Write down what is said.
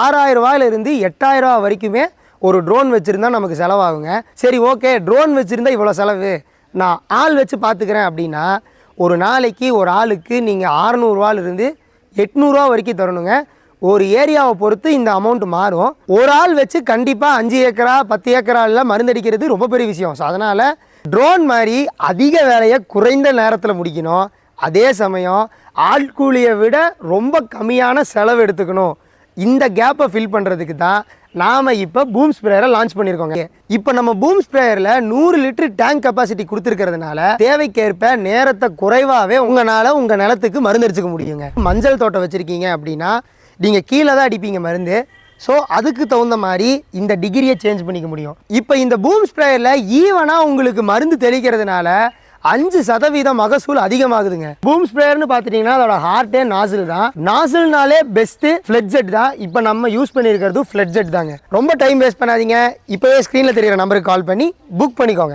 ஆறாயிரம் ரூபாயிலிருந்து எட்டாயிரம் ரூபா வரைக்குமே ஒரு ட்ரோன் வச்சுருந்தா நமக்கு செலவாகுங்க. சரி ஓகே ட்ரோன் வச்சுருந்தா இவ்வளோ செலவு. நான் ஆள் வச்சு பார்த்துக்கிறேன் அப்படின்னா ஒரு நாளைக்கு ஒரு ஆளுக்கு நீங்கள் அறநூறுவாலிருந்து எட்நூறுவா வரைக்கும் தரணுங்க. ஒரு ஏரியாவை பொறுத்து இந்த அமௌண்ட் மாறும். ஒரு ஆள் வச்சு கண்டிப்பாக அஞ்சு ஏக்கரா பத்து ஏக்கரால மருந்தடிக்கிறது ரொம்ப பெரிய விஷயம். ஸோ அதனால் ட்ரோன் மாதிரி அதிக வேலையை குறைந்த நேரத்தில் முடிக்கணும். அதே சமயம் ஆட்கூலியை விட ரொம்ப கம்மியான செலவு எடுத்துக்கணும். இந்த கேப்பை ஃபில் பண்ணுறதுக்கு தான் நாம் இப்போ பூம் ஸ்ப்ரேயரை லான்ச் பண்ணியிருக்கோங்க இப்போ நம்ம பூம் ஸ்ப்ரேயரில் நூறு லிட்டர் டேங்க் கெப்பாசிட்டி கொடுத்துருக்கிறதுனால தேவைக்கேற்ப நேரத்தை குறைவாகவே உங்களால் உங்கள் நிலத்துக்கு மருந்தடிச்சுக்க முடியுங்க. மஞ்சள் தோட்டம் வச்சுருக்கீங்க அப்படின்னா நீங்கள் கீழே தான் அடிப்பீங்க மருந்து. ஸோ அதுக்கு தகுந்த மாதிரி இந்த டிகிரியை சேஞ்ச் பண்ணிக்க முடியும். இப்போ இந்த பூம் ஸ்ப்ரேயரில் ஈவனாக உங்களுக்கு மருந்து தெளிக்கிறதுனால அஞ்சு சதவீதம் மகசூல் அதிகமாகுதுங்க. பூம் ஸ்ப்ரேயர்னு பார்த்துட்டீங்கன்னா அதோட ஹார்ட்டே நாசில் தான். நாசில்னாலே பெஸ்ட்டு ஃபிளட்ஜெட் தான். இப்போ நம்ம யூஸ் பண்ணியிருக்கிறது ஃபிளட்ஜெட் தாங்க. ரொம்ப டைம் வேஸ்ட் பண்ணாதீங்க. இப்போவே ஸ்க்ரீனில் தெரியிற நம்பருக்கு கால் பண்ணி புக் பண்ணிக்கோங்க.